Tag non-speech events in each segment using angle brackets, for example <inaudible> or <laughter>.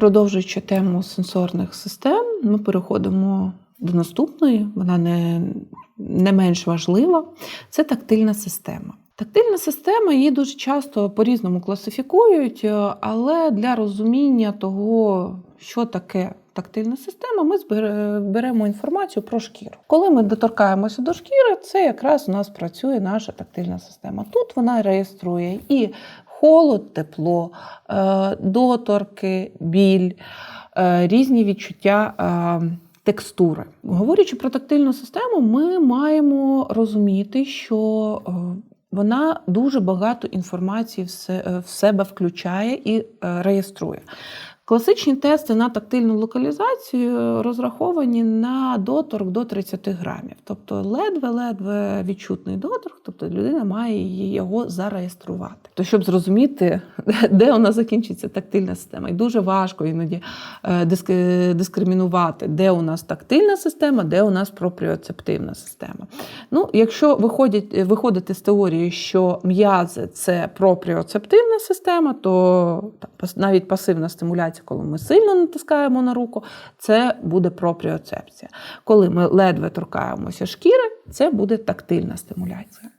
Продовжуючи тему сенсорних систем, ми переходимо до наступної, вона не, не менш важлива. Це тактильна система. Тактильна система її дуже часто по-різному класифікують, е, але для розуміння того, що таке тактильна система, ми беремо інформацію про шкіру. Коли ми доторкаємося до шкіри, це якраз у нас працює наша тактильна система. Тут вона реєструє і холод, тепло, е, доторки, біль, е, різні відчуття. е, Текстури. Говорячи про тактильну систему, ми маємо розуміти, що вона дуже багато інформації в се- в себе включає і реєструє. Класичні тести на тактильну локалізацію розраховані на доторк до 30 грамів. Тобто ледве-ледве відчутний доторк, тобто людина має його зареєструвати. То щоб зрозуміти, <laughs> де нас закінчиться тактильна система, і дуже важко іноді е, диск- дискримінувати, де у нас тактильна система, де у нас пропріоцептивна система. Ну, якщо виходять, виходити з теорії, що м'язи це пропріоцептивна система, то навіть пасивна стимуляція, коли ми сильно натискаємо на руку, це буде пропріоцепція. Коли ми ледве торкаємося шкіри, це буде тактильна стимуляція.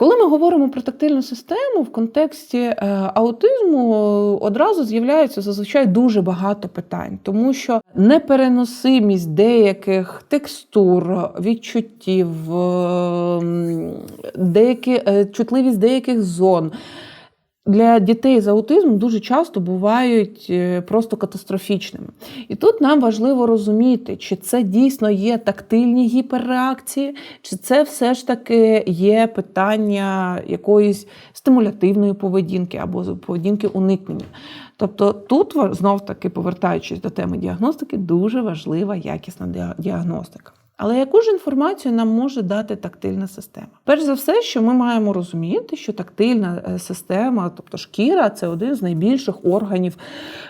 Коли ми говоримо про тактильну систему в контексті е, аутизму, одразу з'являється зазвичай дуже багато питань, тому що непереносимість деяких текстур, відчуттів, е, деякі, е, чутливість деяких зон. Для дітей з аутизмом дуже часто бувають е, просто катастрофічними. І тут нам важливо розуміти, чи це дійсно є тактильні гіперреакції, чи це все ж таки є питання якоїсь стимулятивної поведінки або поведінки уникнення. Тобто тут знов таки повертаючись до теми діагностики, дуже важлива якісна діагностика. Але яку ж інформацію нам може дати тактильна система? Перш за все, що ми маємо розуміти, що тактильна е, система, тобто шкіра, це один з найбільших органів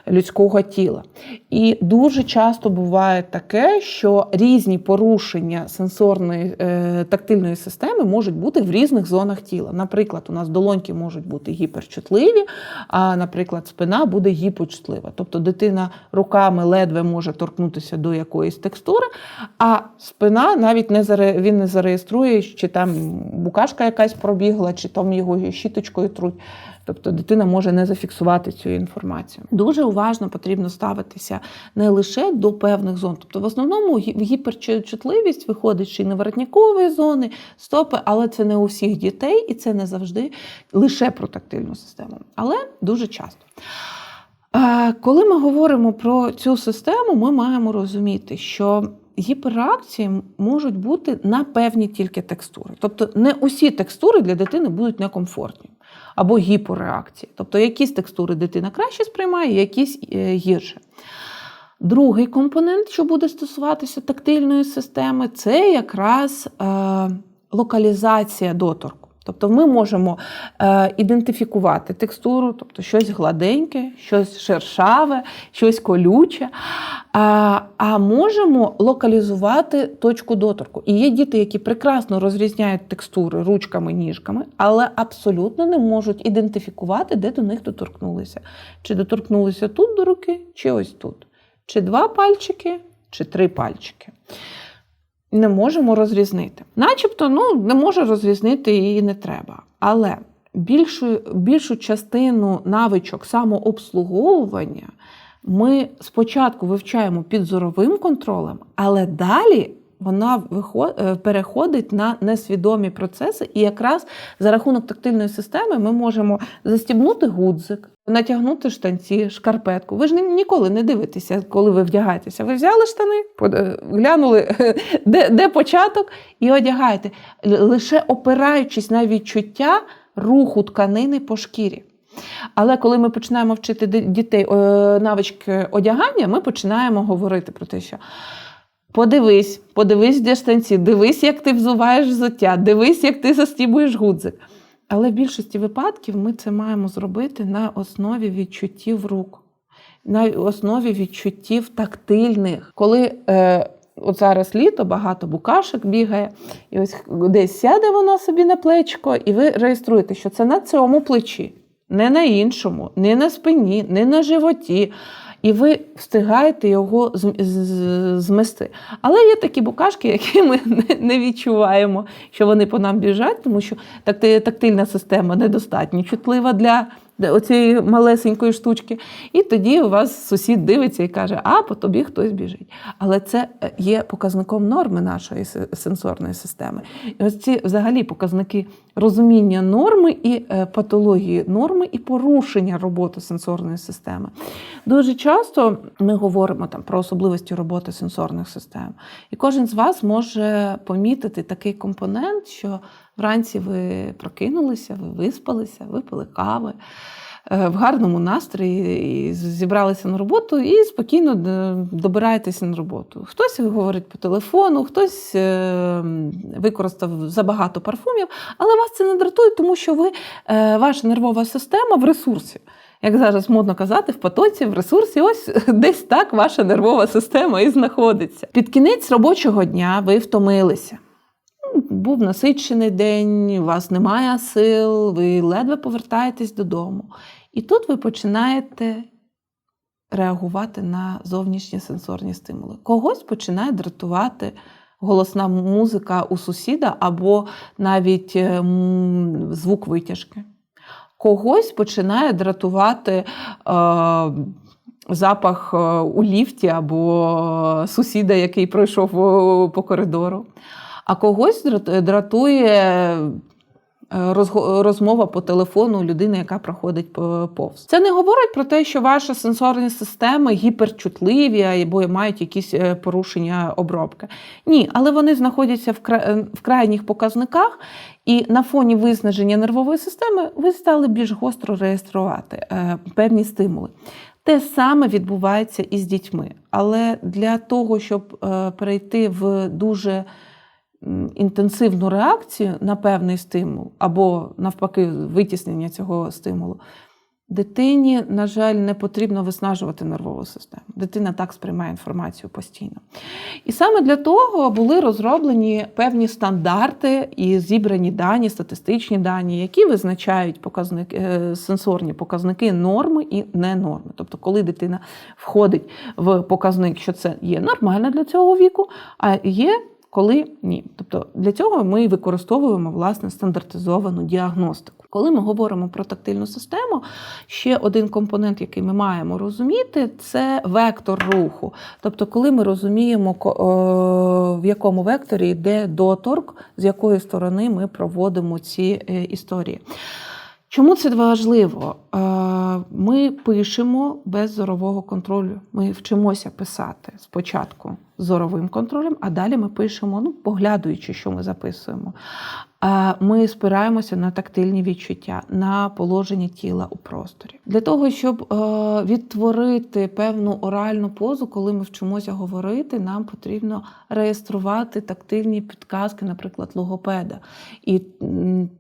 людського тіла. І дуже часто буває таке, що різні порушення сенсорної е, тактильної системи можуть бути в різних зонах тіла. Наприклад, у нас долоньки можуть бути гіперчутливі, а, наприклад, спина буде гіпочутлива. Тобто дитина руками ледве може торкнутися до якоїсь текстури, а спина навіть не заре... він не зареєструє, чи там букашка якась пробігла, чи там його щіточкою труть. Тобто дитина може не зафіксувати цю інформацію. Дуже уважно потрібно ставитися не лише до певних зон. Тобто, в основному гі- гіперчутливість виходить шинно-воротникової зони, стопи, але це не у всіх дітей, і це не завжди лише про тактильну систему, але дуже часто. Коли ми говоримо про цю систему, ми маємо розуміти, що гіперреакції можуть бути на певні тільки текстури. Тобто не усі текстури для дитини будуть некомфортні або гіпореакції. Тобто якісь текстури дитина краще сприймає, якісь е, гірше. Другий компонент, що буде стосуватися тактильної системи, це якраз е, локалізація доторку. Тобто ми можемо е, ідентифікувати текстуру, тобто щось гладеньке, щось шершаве, щось колюче. А, а можемо локалізувати точку доторку. І є діти, які прекрасно розрізняють текстури ручками, ніжками, але абсолютно не можуть ідентифікувати, де до них доторкнулися. Чи доторкнулися тут до руки, чи ось тут. Чи два пальчики, чи три пальчики не можемо розрізнити. Начебто, ну, не може розрізнити і не треба. Але більшу, більшу частину навичок самообслуговування ми спочатку вивчаємо під зоровим контролем, але далі вона е, переходить на несвідомі процеси, і якраз за рахунок тактильної системи ми можемо застібнути гудзик, натягнути штанці, шкарпетку. Ви ж ніколи не дивитеся, коли ви вдягаєтеся. Ви взяли штани, е, глянули, <laughs> де, де початок, і одягаєте, лише опираючись на відчуття руху тканини по шкірі. Але коли ми починаємо вчити дітей е, навички одягання, ми починаємо говорити про те, що подивись, подивись, де штанці, дивись, як ти взуваєш взуття, дивись, як ти застібуєш гудзик. Але в більшості випадків ми це маємо зробити на основі відчуттів рук, на основі відчуттів тактильних. Коли е, от зараз літо, багато букашок бігає, і ось десь сяде вона собі на плечко, і ви реєструєте, що це на цьому плечі, не на іншому, не на спині, не на животі. І ви встигаєте його змести. Але є такі букашки, які ми не- не відчуваємо, що вони по нам біжать, тому що тактильна система недостатньо чутлива для оцієї малесенької штучки. І тоді у вас сусід дивиться і каже, а по тобі хтось біжить. Але це е, є показником норми нашої сенсорної системи. І ось ці взагалі показники розуміння норми і е, патології норми і порушення роботи сенсорної системи. Дуже часто ми говоримо там про особливості роботи сенсорних систем. І кожен з вас може помітити такий компонент, що вранці ви прокинулися, ви виспалися, випили кави. Е, В гарному настрої і зібралися на роботу і спокійно добираєтеся на роботу. Хтось говорить по телефону, хтось е, використав забагато парфумів, але вас це не дратує, тому що ви, е, ваша нервова система в ресурсі. Як зараз модно казати, в потоці, в ресурсі, ось <laughs> десь так ваша нервова система і знаходиться. Під кінець робочого дня ви втомилися. Був насичений день, у вас немає сил, ви ледве повертаєтесь додому. І тут ви починаєте реагувати на зовнішні сенсорні стимули. Когось починає дратувати голосна музика у сусіда або навіть е, звук витяжки. Когось починає дратувати е, запах е, у ліфті або сусіда, який пройшов е, по коридору. А когось дратує е, розмова по телефону людини, яка проходить повз. Це не говорить про те, що ваші сенсорні системи гіперчутливі або мають якісь е, порушення обробки. Ні, але вони знаходяться в кра- е, в крайніх показниках, і на фоні виснаження нервової системи ви стали більш гостро реєструвати е, певні стимули. Те саме відбувається і з дітьми. Але для того, щоб е, перейти в дуже інтенсивну реакцію на певний стимул, або навпаки, витіснення цього стимулу, дитині, на жаль, не потрібно виснажувати нервову систему. Дитина так сприймає інформацію постійно. І саме для того були розроблені певні стандарти і зібрані дані, статистичні дані, які визначають показники, е, сенсорні показники норми і не норми. Тобто, коли дитина входить в показник, що це є нормально для цього віку, а є. Коли ні, тобто для цього ми використовуємо власне стандартизовану діагностику. Коли ми говоримо про тактильну систему, ще один компонент, який ми маємо розуміти, це вектор руху. Тобто, коли ми розуміємо, е, в якому векторі йде доторк, з якої сторони ми проводимо ці е, історії. Чому це важливо? Ми пишемо без зорового контролю. Ми вчимося писати спочатку зоровим контролем, а далі ми пишемо, ну, поглядуючи, що ми записуємо. Ми спираємося на тактильні відчуття, на положення тіла у просторі. Для того, щоб е, відтворити певну оральну позу, коли ми вчимося говорити, нам потрібно реєструвати тактильні підказки, наприклад, логопеда. І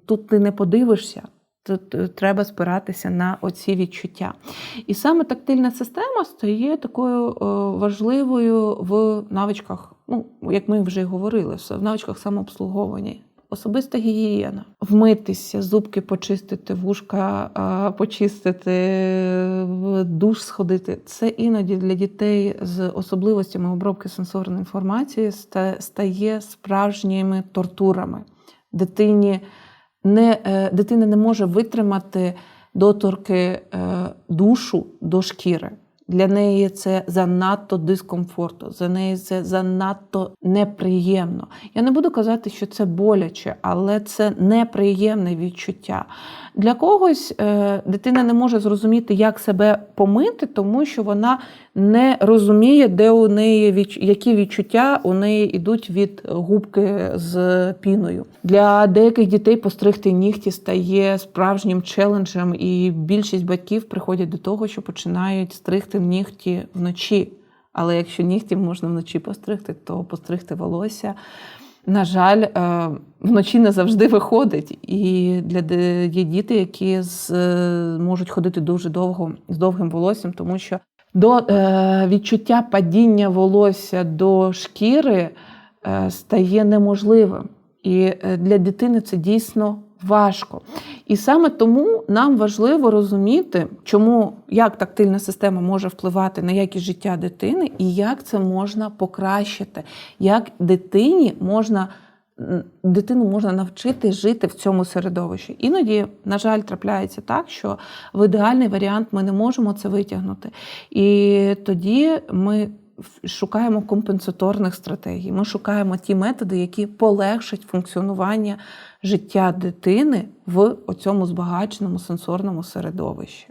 тут ти не подивишся. Тут е, треба спиратися на оці відчуття. І саме тактильна система стає такою е, важливою в навичках, ну, як ми вже говорили, в навичках самообслуговування. Особиста гігієна. Вмитися, зубки почистити, вушка почистити, душ сходити. Це іноді для дітей з особливостями обробки сенсорної інформації стає справжніми тортурами. Дитині не, е, дитина не може витримати доторки е, душу до шкіри. Для неї це занадто дискомфортно, за неї це занадто неприємно. Я не буду казати, що це боляче, але це неприємне відчуття. Для когось е, дитина не може зрозуміти, як себе помити, тому що вона не розуміє, де у неї які відчуття у неї йдуть від губки з піною. Для деяких дітей постригти нігті стає справжнім челенджем, і більшість батьків приходять до того, що починають стригти нігті вночі. Але якщо нігті можна вночі постригти, то постригти волосся. На жаль, е, вночі не завжди виходить. І для є діти, які з, е, можуть ходити дуже довго з довгим волоссям, тому що до е, відчуття падіння волосся до шкіри стає неможливим. І для дитини це дійсно важко. І саме тому нам важливо розуміти, чому як тактильна система може впливати на якість життя дитини, і як це можна покращити, як дитині можна. Дитину можна навчити жити в цьому середовищі. Іноді, на жаль, трапляється так, що в ідеальний варіант ми не можемо це витягнути. І тоді ми шукаємо компенсаторних стратегій. Ми шукаємо ті методи, які полегшать функціонування життя дитини в цьому збагаченому сенсорному середовищі.